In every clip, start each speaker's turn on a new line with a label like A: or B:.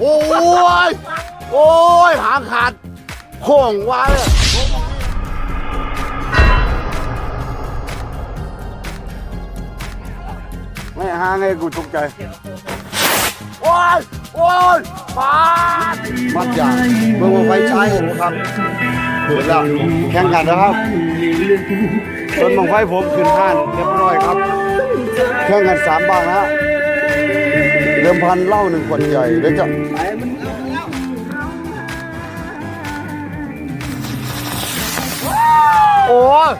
A: โอ้โยโอ้ยหางขาดโค้งไว้ไม่หางไงกูตกใจ โอ้ยโอ้ยปาดมัดยางเมื่อวันไฟใช้ครับเปิดแล้วแข่งกันนะครับส่วนบังไฟผมขึ้นห้านเรียบร้อยครับ แข่งกันสามบางนะฮะเดิมพันเหล้าหนึ่งขวดใหญ่เดี๋ยวจะโอ้ย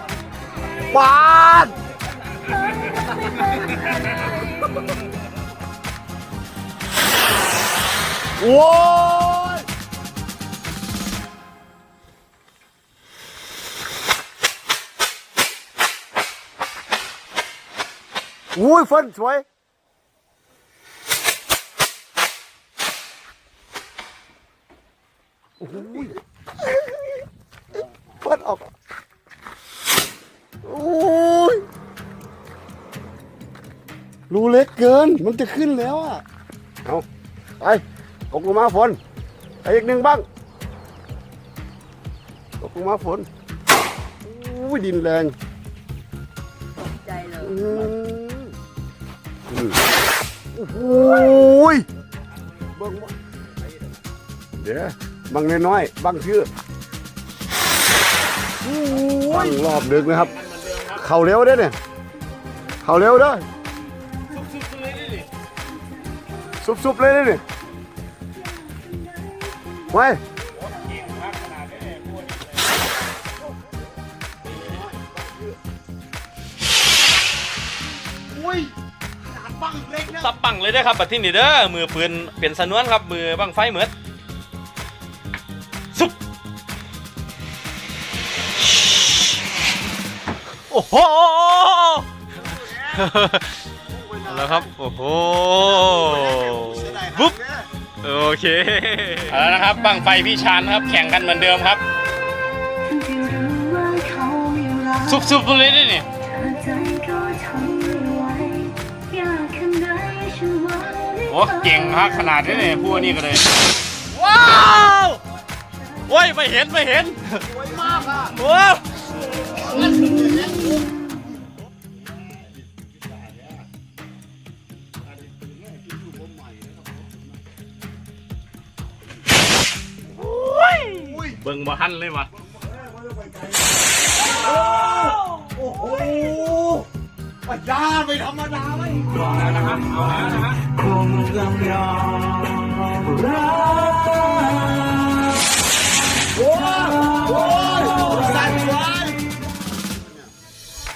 A: ปาด โอ้ยอุ้ยเฟินสวย โอ้ยเปิดออก โอ้ย รูเล็กเกิน มันจะขึ้นแล้วอะ เอาไป ตกลงมาฝนไปอีกหนึ่งบ้างตกลงมาฝนโอ้ยดินแรง
B: ใจเลย
A: อืมอืมโอ้โหยเบิ่งบ่เดี๋ยวบังน้อยๆบังชื่อบังรอบดึกนะครับ เข่าเร็วเด้อเนี่ย เข่าเร็วเด้อซุบๆเลยเด้อเนี่ย ไว้อุ้ยขนาดบังเล็กนะ
C: สับปังเลยเด้อครับบัดที่นี่เด้อมือปืนเปลี่ยนสนวนครับ มือบังไฟเหมือนสุบโอ้โหแล้วครับ โอ้โห ปุ๊บ โอเคเอาละนะครับบังไฟพี่ชานครับ แข่งกันเหมือนเดิมครับ ซุบซุบเลยนี่นี่โอ้เก่งฮะขนาดนี้เนี่ยพวกนี้ก็เลย ว้าวโอ้ยไม่เห็นไม่เห็นสวยมากอะว้า เบิ่งบ่ทันเลยวะ
A: โอ้โหปัญญาไม่ธรรมดาไหม
C: นะครับเอาแล้วนะฮะ
A: โอ้โหสั่นว้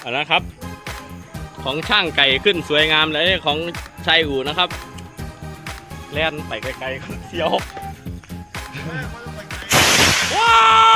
C: เอาละครับ ของช่างไก่ขึ้นสวยงามเลยของชายอู่นะครับ แล่นไปไกลๆก่เสียว
A: 哇！